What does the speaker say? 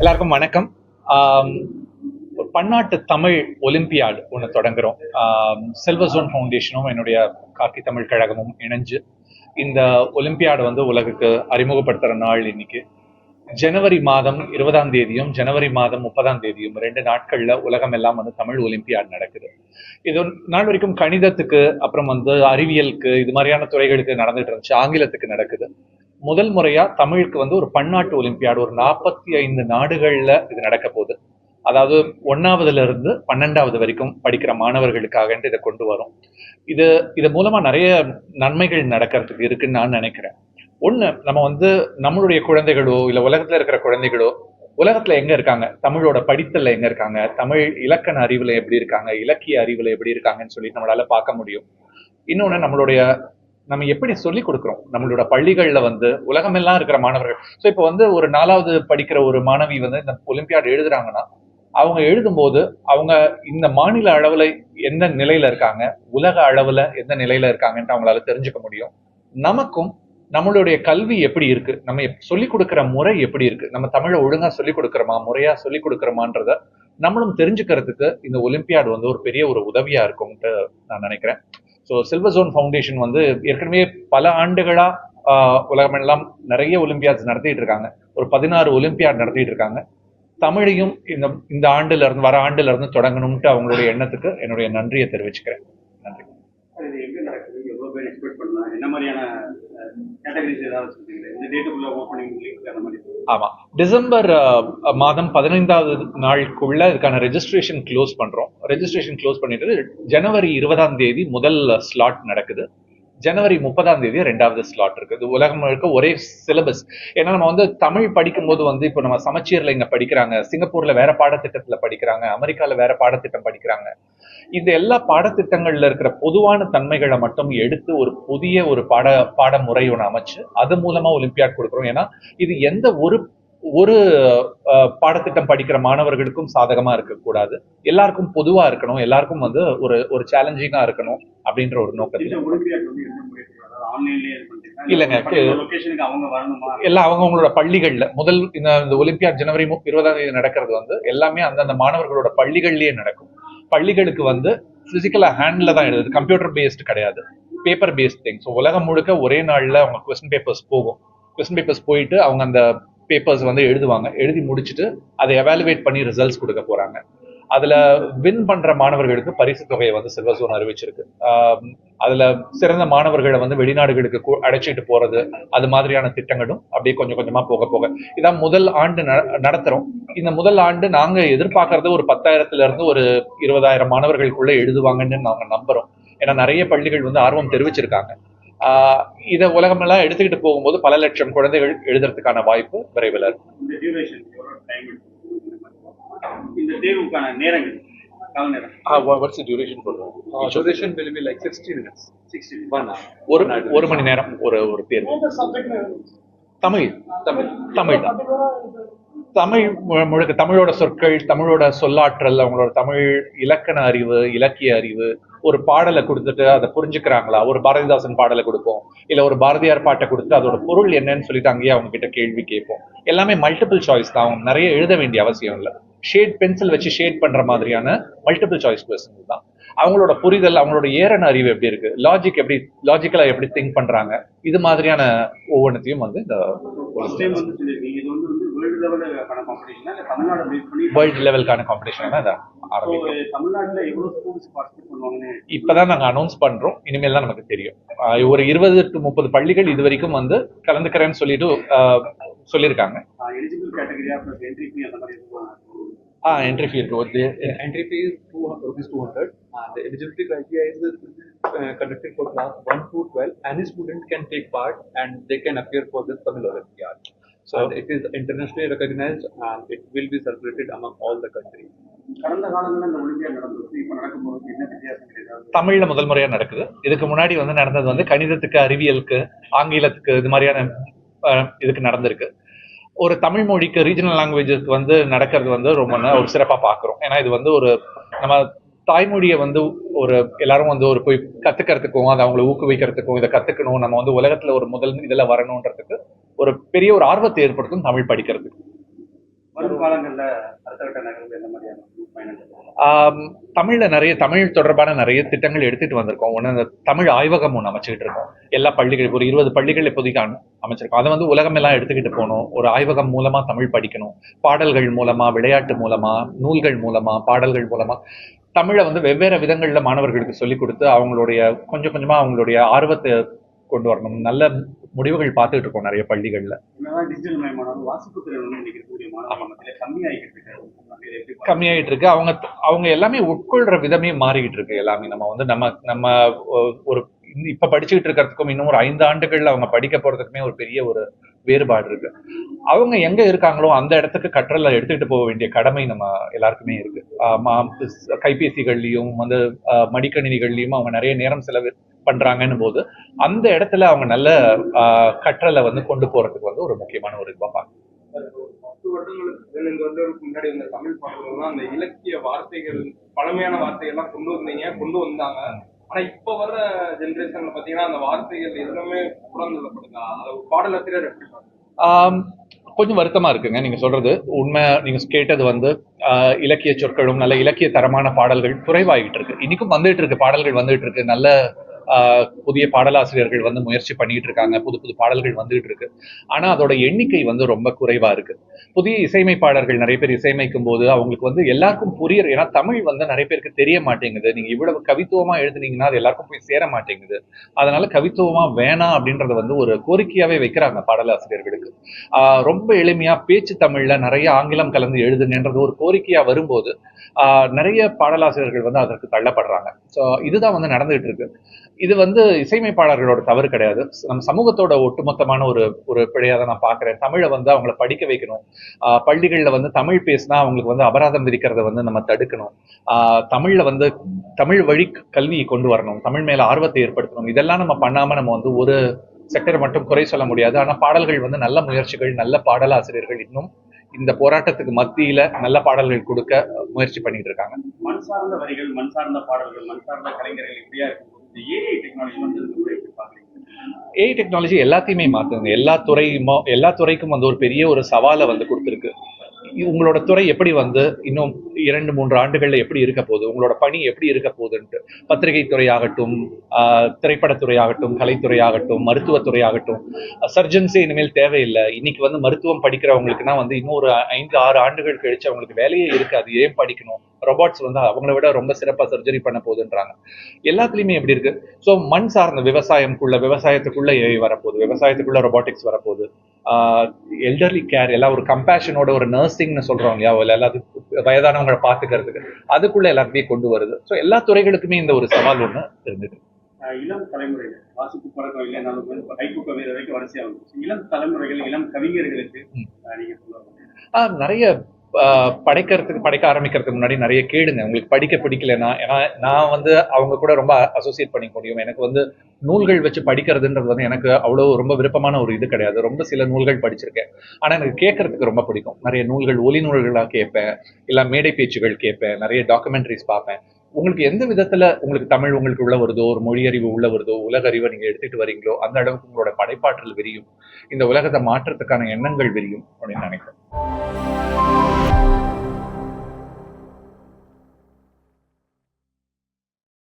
எல்லாருக்கும் வணக்கம். ஒரு பன்னாட்டு தமிழ் ஒலிம்பியாடு ஒன்று தொடங்குறோம். ஆம், சில்வர் ஜோன் ஃபவுண்டேஷனும் என்னுடைய காக்கி தமிழ் கழகமும் இணைஞ்சு இந்த ஒலிம்பியாடு வந்து உலகுக்கு அறிமுகப்படுத்துகிற நாள் இன்னைக்கு. ஜனவரி மாதம் இருபதாம் தேதியும் ஜனவரி மாதம் முப்பதாம் தேதியும் ரெண்டு நாட்கள்ல உலகம் எல்லாம் வந்து தமிழ் ஒலிம்பியாட் நடக்குது. இது நாள் வரைக்கும் கணிதத்துக்கு அப்புறம் வந்து அறிவியலுக்கு இது மாதிரியான துறைகளுக்கு நடந்துட்டு இருந்துச்சு. ஆங்கிலத்துக்கு நடக்குது. முதல் முறையா தமிழுக்கு வந்து ஒரு பன்னாட்டு ஒலிம்பியாடு ஒரு நாற்பத்தி ஐந்து நாடுகள்ல இது நடக்க போகுது. அதாவது ஒன்னாவதுல இருந்து பன்னெண்டாவது வரைக்கும் படிக்கிற மாணவர்களுக்காக இதை கொண்டு வரும். இது இது மூலமா நிறைய நன்மைகள் நடக்கிறதுக்கு இருக்குன்னு நான் நினைக்கிறேன். ஒண்ணு நம்ம வந்து நம்மளுடைய குழந்தைகளோ இல்ல உலகத்துல இருக்கிற குழந்தைகளோ உலகத்துல எங்க இருக்காங்க? தமிழோட படித்தல்ல எங்க இருக்காங்க? தமிழ் இலக்கண அறிவுல எப்படி இருக்காங்க? இலக்கிய அறிவுல எப்படி இருக்காங்கன்னு சொல்லி நம்மளால பார்க்க முடியும். இன்னொன்னு நம்மளுடைய நம்ம எப்படி சொல்லி கொடுக்குறோம்? நம்மளோட பள்ளிகள்ல வந்து உலகமெல்லாம் இருக்கிற மாணவர்கள். ஸோ இப்போ வந்து ஒரு நாலாவது படிக்கிற ஒரு மாணவி வந்து இந்த ஒலிம்பியாடு எழுதுறாங்கன்னா அவங்க எழுதும்போது அவங்க இந்த மாநில அளவுல எந்த நிலையில இருக்காங்க? உலக அளவுல எந்த நிலையில இருக்காங்கன்ட்டு அவங்களால தெரிஞ்சுக்க முடியும். நமக்கும் நம்மளுடைய கல்வி எப்படி இருக்கு? நம்ம சொல்லிக் கொடுக்கிற முறை எப்படி இருக்கு? நம்ம தமிழை ஒழுங்கா சொல்லிக் கொடுக்குறோமா? முறையா சொல்லிக் கொடுக்குறோமான்றத நம்மளும் தெரிஞ்சுக்கிறதுக்கு இந்த ஒலிம்பியாடு வந்து ஒரு பெரிய ஒரு உதவியா இருக்கும்ட்டு நான் நினைக்கிறேன். ஸோ சில்வர் ஜோன் ஃபவுண்டேஷன் வந்து ஏற்கனவே பல ஆண்டுகளா உலகமெல்லாம் நிறைய ஒலிம்பியாட்ஸ் நடத்திட்டு இருக்காங்க. ஒரு பதினாறு ஒலிம்பியாட் நடத்திட்டு இருக்காங்க. தமிழையும் இந்த இந்த ஆண்டுல இருந்து வர ஆண்டுல இருந்து தொடங்கணும்ட்டு அவங்களுடைய எண்ணத்துக்கு என்னுடைய நன்றியை தெரிவிச்சுக்கிறேன். நன்றி. என்ன மாதிரியான கேட்டகரிஸ் ஏதாவது இந்த டேட்டுக்குள்ள ஓப்பனிங் லிங்க் அந்த மாதிரி ஆமா. டிசம்பர் மாதம் பதினைந்தாவது நாளுக்குள்ள இதுக்கான ரெஜிஸ்ட்ரேஷன் க்ளோஸ் பண்றோம். ரெஜிஸ்ட்ரேஷன் க்ளோஸ் பண்ணிட்டு ஜனவரி இருபதாம் தேதி முதல் ஸ்லாட் நடக்குது. ஜனவரி முப்பதாம் தேதி ரெண்டாவது ஸ்லாட் இருக்குது உலகம் இருக்க ஒரே சிலபஸ் ஏன்னா நம்ம வந்து தமிழ் படிக்கும்போது வந்து இப்போ நம்ம சமச்சீரில் இங்கே படிக்கிறாங்க. சிங்கப்பூர்ல வேற பாடத்திட்டத்தில் படிக்கிறாங்க. அமெரிக்காவில் வேற பாடத்திட்டம் படிக்கிறாங்க. இந்த எல்லா பாடத்திட்டங்கள்ல இருக்கிற பொதுவான தன்மைகளை மட்டும் எடுத்து ஒரு புதிய ஒரு பாட பாடமுறை ஒன்று அமைச்சு அது மூலமா ஒலிம்பியாட் கொடுக்குறோம். ஏன்னா இது எந்த ஒரு ஒரு பாடத்திட்டம் படிக்கிற மாணவர்களுக்கும் சாதகமா இருக்கக்கூடாது. எல்லாருக்கும் பொதுவா இருக்கணும். எல்லாருக்கும் வந்து ஒரு ஒரு சேலஞ்சிங்கா இருக்கணும் அப்படின்ற ஒரு நோக்கத்தில். இல்லைங்க. எல்லாம் அவங்க அவங்களோட பள்ளிகள்ல முதல் இந்த ஒலிம்பியாட் ஜனவரி இருபதாம் தேதி நடக்கிறது வந்து எல்லாமே அந்தந்த மாணவர்களோட பள்ளிகள்லயே நடக்கும். பள்ளிகளுக்கு வந்து பிசிக்கலா ஹேண்ட்ல தான் எழுதுது கம்ப்யூட்டர் பேஸ்டு கிடையாது. பேப்பர் பேஸ்ட் திங் ஸோ உலகம் முழுக்க ஒரே நாள்ல அவங்க கொஸ்டின் பேப்பர்ஸ் போகும். கொஸ்டின் பேப்பர்ஸ் போயிட்டு அவங்க அந்த பேப்பர்ஸ் வந்து எழுதுவாங்க. எழுதி முடிச்சுட்டு அதை எவாலுவேட் பண்ணி ரிசல்ட்ஸ் கொடுக்க போகிறாங்க அதில் வின் பண்ணுற மாணவர்களுக்கு பரிசு தொகையை வந்து சில்வர் ஜோன் அறிவிச்சிருக்கு அதில் சிறந்த மாணவர்களை வந்து வெளிநாடுகளுக்கு அடைச்சிட்டு அழைச்சிட்டு அது மாதிரியான திட்டங்களும் அப்படியே கொஞ்சம் கொஞ்சமாக போக போக. இதான் முதல் ஆண்டு நடத்துகிறோம் இந்த முதல் ஆண்டு நாங்கள் எதிர்பார்க்கறது ஒரு பத்தாயிரத்துலேருந்து ஒரு இருபதாயிரம் மாணவர்களுக்குள்ளே எழுதுவாங்கன்னு நாங்கள் நம்புறோம். ஏன்னா நிறைய பள்ளிகள் வந்து ஆர்வம் தெரிவிச்சிருக்காங்க. இதை உலகமெல்லாம் எடுத்துக்கிட்டு போகும்போது பல லட்சம் குழந்தைகள் எழுதுறதுக்கான வாய்ப்பு விரைவில் இருக்கு. இந்த டியூரேஷன் எவ்வளவு டைம் இந்த தேர்வுக்கான நேரங்கள் கால நேரம் what's duration duration will be like 60 minutes. Sixty One hour. ஒரு ஒரு மணி நேரம் ஒரு ஒரு தேர்வு. தமிழ் Tamil. தமிழ் தான். தமிழ் முழுக்க தமிழோட சொற்கள் தமிழோட சொல்லாற்றல் அவங்களோட தமிழ் இலக்கண அறிவு இலக்கிய அறிவு ஒரு பாடலை கொடுத்துட்டு அதை புரிஞ்சுக்கிறாங்களா? ஒரு பாரதிதாசன் பாடலை கொடுப்போம். இல்லை ஒரு பாரதியார் பாட்டை கொடுத்து அதோட பொருள் என்னன்னு சொல்லிட்டு அங்கேயே அவங்க கிட்ட கேள்வி கேட்போம். எல்லாமே மல்டிபிள் சாய்ஸ் தான். அவங்க நிறைய எழுத வேண்டிய அவசியம் இல்லை. ஷேட் பென்சில் வச்சு ஷேட் பண்ற மாதிரியான மல்டிபிள் சாய்ஸ் கொஸ்டின் தான். அவங்களோட புரிதல் அவங்களோட ஏறன அறிவு எப்படி இருக்கு? லாஜிக் எப்படி லாஜிக்கலா எப்படி திங்க் பண்றாங்க? இது மாதிரியான ஒவ்வொன்றத்தையும் வந்து இந்த வேர்ல்டு லெவலுக்கான காம்படிஷனா இல்ல தமிழ்நாடு பேஸ் பண்ணி வேர்ல்டு லெவலுக்கான காம்படிஷன் தான் இதை So, ஆரம்பிக்கும் தமிழ்நாட்டுல எவ்வளவு ஸ்கூல்ஸ் பார்ட்டிசிபேட் பண்ணுவாங்கன்னு? இப்பதான் நாங்க அனௌன்ஸ் பண்றோம். இனிமேல் தான் நமக்கு தெரியும். ஒரு இருபது டு முப்பது பள்ளிகள் இது வரைக்கும் வந்து கலந்துக்கிறேன்னு சொல்லிட்டு சொல்லியிருக்காங்க. எலிஜிபிள் கேட்டகரியா பிளஸ் என்ட்ரி ஃபீ அந்த மாதிரி எதுவும் ஆ என்ட்ரி ஃபீ இருக்கு. ஒரு is 200 rupees 200 and the eligibility criteria is uh, conducted for class 1 to 12. Any student can take part and they can appear for this Tamil Olympiad. So and it is internationally recognized and it will be celebrated among all the countries. கடந்த காலங்களில் இந்த olympiad நடந்தது இப்ப நடக்கும் போது என்ன வித்தியாசங்கள் ஏதாவது? தமிழ்ல முதல் முறையா நடக்குது. இதுக்கு முன்னாடி வந்து நடந்தது வந்து கணிதத்துக்கு அறிவியலுக்கு ஆங்கிலத்துக்கு இது மாதிரியான இதுக்கு நடந்திருக்கு. ஒரு தமிழ் மொழிக்கு ரீஜனல் லாங்குவேஜஸ்க்கு வந்து நடக்கிறது வந்து ரொம்ப ஒரு சிறப்பா பார்க்குறோம் ஏன்னா இது வந்து ஒரு நம்ம தாய்மொழியை வந்து ஒரு எல்லாரும் வந்து ஒரு போய் கத்துக்கிறதுக்கும் அதை அவங்களை ஊக்குவிக்கிறதுக்கும் இதை கத்துக்கணும் நம்ம வந்து உலகத்துல ஒரு முதல் இதுல வரணுன்றதுக்கு ஒரு பெரிய ஒரு ஆர்வத்தை ஏற்படுத்தும் தமிழ் படிக்கிறதுக்கு. தமிழ்ல நிறைய தமிழ் தொடர்பான நிறைய திட்டங்கள் எடுத்துட்டு வந்திருக்கோம். ஒன்று அந்த தமிழ் ஆய்வகம் ஒன்று அமைச்சுக்கிட்டு இருக்கோம். எல்லா பள்ளிகள் ஒரு இருபது பள்ளிகள் இப்போதைக்கு அமைச்சிருக்கோம். அதை வந்து உலகமெல்லாம் எடுத்துக்கிட்டு போகணும். ஒரு ஆய்வகம் மூலமா தமிழ் படிக்கணும். பாடல்கள் மூலமா விளையாட்டு மூலமா நூல்கள் மூலமா பாடல்கள் மூலமா. தமிழை வந்து வெவ்வேறு விதங்கள்ல மாணவர்களுக்கு சொல்லிக் கொடுத்து அவங்களுடைய கொஞ்சம் கொஞ்சமா அவங்களுடைய ஆர்வத்தை கொண்டு வரணும். நல்ல முடிவுகள் பார்த்துட்டு இருக்கோம் நிறைய பள்ளிகள்ல? கம்மியாயிட்டு இருக்கு. அவங்க அவங்க எல்லாமே உட்கொள்ற விதமே மாறிக்கிட்டு இருக்கு எல்லாமே. நம்ம வந்து நம்ம நம்ம ஒரு இப்ப படிச்சுக்கிட்டு இருக்கிறதுக்கும் இன்னும் ஒரு ஐந்து ஆண்டுகள்ல அவங்க படிக்க போறதுக்குமே ஒரு பெரிய ஒரு வேறுபாடு இருக்கு. அவங்க எங்க இருக்காங்களோ அந்த இடத்துக்கு கற்றலை எடுத்துக்கிட்டு போக வேண்டிய கடமை நம்ம எல்லாருக்குமே இருக்கு. கைபேசிகள்லயும் வந்து மடிக்கணினிகள்லயும் அவங்க நிறைய நேரம் செலவு பண்றாங்கன்னும் போது அந்த இடத்துல அவங்க நல்ல கற்றலை வந்து கொண்டு போறதுக்கு வந்து ஒரு முக்கியமான ஒரு இதுவா பார்க்கணும். பத்து வருடங்களுக்கு பதினைந்து வருடங்களுக்கு முன்னாடி இருந்த தமிழ் பாடல்கள்லாம் அந்த இலக்கிய வார்த்தைகள் பழமையான வார்த்தைகள்லாம் கொண்டு வந்தீங்க கொண்டு வந்தாங்க. ஆனா இப்ப வர்ற ஜெனரேஷன்ல பாத்தீங்கன்னா அந்த வார்த்தைகள் எதுவுமே புறந்தள்ளப்படுதா அதை பாடலாசிரியர் எப்படி கொஞ்சம் வருத்தமா இருக்குங்க. நீங்க சொல்றது உண்மை. நீங்க கேட்டது வந்து இலக்கிய சொற்களும் நல்ல இலக்கிய தரமான பாடல்கள் குறைவாகிட்டு இருக்கு. இன்னைக்கும் வந்துட்டு இருக்கு பாடல்கள் வந்துட்டு இருக்கு. நல்ல புதிய பாடலாசிரியர்கள் வந்து முயற்சி பண்ணிட்டு இருக்காங்க புது புது பாடல்கள் வந்துகிட்டு இருக்கு ஆனா அதோட எண்ணிக்கை வந்து ரொம்ப குறைவா இருக்கு. புதிய இசையமைப்பாளர்கள் நிறைய பேர் இசையமைக்கும் போது அவங்களுக்கு வந்து எல்லாருக்கும் புரியுற ஏன்னா தமிழ் வந்து நிறைய பேருக்கு தெரிய மாட்டேங்குது. நீங்க இவ்வளவு கவித்துவமா எழுதுனீங்கன்னா அது எல்லாருக்கும் போய் சேர மாட்டேங்குது. அதனால கவித்துவமா வேணாம் அப்படின்றத வந்து ஒரு கோரிக்கையாவே வைக்கிறாங்க பாடலாசிரியர்களுக்கு. ஆஹ் ரொம்ப எளிமையா பேச்சு தமிழ்ல நிறைய ஆங்கிலம் கலந்து எழுதுங்கன்றது ஒரு கோரிக்கையா வரும்போது ஆஹ் நிறைய பாடலாசிரியர்கள் வந்து அதற்கு தள்ளப்படுறாங்க. ஸோ இதுதான் வந்து நடந்துகிட்டு இருக்கு இது வந்து இசையமைப்பாளர்களோட தவறு கிடையாது. நம்ம சமூகத்தோட ஒட்டுமொத்தமான ஒரு ஒரு பிழையாக தான் நான் பார்க்குறேன். தமிழை வந்து அவங்கள படிக்க வைக்கணும். ஆஹ் பள்ளிகள்ல வந்து தமிழ் பேசினா அவங்களுக்கு வந்து அபராதம் விதிக்கிறத வந்து நம்ம தடுக்கணும். ஆஹ் தமிழ்ல வந்து தமிழ் வழி கல்வியை கொண்டு வரணும். தமிழ் மேல ஆர்வத்தை ஏற்படுத்தணும். இதெல்லாம் நம்ம பண்ணாம நம்ம வந்து ஒரு செக்டர் மட்டும் குறை சொல்ல முடியாது. ஆனால் பாடல்கள் வந்து நல்ல முயற்சிகள் நல்ல பாடலாசிரியர்கள் இன்னும் இந்த போராட்டத்துக்கு மத்தியில நல்ல பாடல்கள் கொடுக்க முயற்சி பண்ணிட்டு இருக்காங்க. மண் சார்ந்த வரிகள் மண் சார்ந்த பாடல்கள் மண் சார்ந்த கலைஞர்கள் இப்படியா இருக்கும்போது ஏஐ டெக்னாலஜி ஏஐ டெக்னாலஜி எல்லாத்தையுமே மாற்றுங்க எல்லா துறையுமோ எல்லா துறைக்கும் வந்து ஒரு பெரிய ஒரு சவாலை வந்து கொடுத்துருக்கு. உங்களோட துறை எப்படி வந்து இன்னும் இரண்டு மூன்று ஆண்டுகள்ல எப்படி இருக்க போகுது? உங்களோட பணி எப்படி இருக்க போகுதுன்ட்டு. பத்திரிகை துறையாகட்டும் ஆஹ் திரைப்படத்துறையாகட்டும் கலைத்துறையாகட்டும் மருத்துவத்துறையாகட்டும் சர்ஜன்ஸே இனிமேல் தேவையில்லை. இன்னைக்கு வந்து மருத்துவம் படிக்கிறவங்களுக்குன்னா வந்து இன்னும் ஒரு ஐந்து ஆறு ஆண்டுகள் கழிச்சு அவங்களுக்கு வேலையே இருக்காது. ஏன் படிக்கணும்? ரொபாட்ஸ் வந்து அவங்கள விட ரொம்ப சிறப்பா சர்ஜரி பண்ண போகுதுன்றாங்க. எல்லாத்துலயுமே எப்படி இருக்கு? ஸோ மண் சார்ந்த விவசாயம்குள்ள விவசாயத்துக்குள்ள ஏஐ வரப்போகுது. விவசாயத்துக்குள்ள ரொபாட்டிக்ஸ் வரப்போகுது. எல்டர்லி கேர் எல்லாம் ஒரு கம்பேஷனோட ஒரு நர்சிங்னு சொல்றோம் இல்லையா? எல்லாத்துக்கும் வயதானவங்களை பார்த்துக்கிறதுக்கு. அதுக்குள்ள எல்லாத்தையுமே கொண்டு வருது. ஸோ எல்லா துறைகளுக்குமே இந்த ஒரு சவால் ஒன்று இருந்தது இளம் தலைமுறைகள் வாசிப்பு பழக்கம் இல்லைனாலும் வந்து இப்ப கைப்பு கவிதை வரைக்கும் வரிசையாகும் இளம் தலைமுறைகள் இளம் கவிஞர்களுக்கு ம். ஆஹ் நீங்க சொல்லுவாங்க நிறைய படைக்கிறதுக்கு படைக்க ஆரம்பிக்கிறதுக்கு முன்னாடி நிறைய கேளுங்க. உங்களுக்கு படிக்க பிடிக்கலன்னா ஏன்னா நான் வந்து அவங்க கூட ரொம்ப அசோசியேட் பண்ணிக்க முடியும். எனக்கு வந்து நூல்கள் வச்சு படிக்கிறதுன்றது வந்து எனக்கு அவ்வளோ ரொம்ப விருப்பமான ஒரு இது கிடையாது. ரொம்ப சில நூல்கள் படிச்சிருக்கேன். ஆனால் எனக்கு கேட்கறதுக்கு ரொம்ப பிடிக்கும். நிறைய நூல்கள் ஒலி நூல்களாக கேட்பேன். இல்லை மேடை பேச்சுகள் கேட்பேன். நிறைய டாக்குமெண்ட்ரிஸ் பார்ப்பேன். உங்களுக்கு எந்த விதத்துல உங்களுக்கு தமிழ் உங்களுக்கு உள்ள வருதோ ஒரு மொழி அறிவு உள்ள வருதோ உலக அறிவை நீங்க எடுத்துட்டு வரீங்களோ அந்த அளவுக்கு உங்களோட படைப்பாற்றல் விரியும். இந்த உலகத்தை மாற்றத்துக்கான எண்ணங்கள் விரியும் அப்படின்னு நினைக்கிறேன்.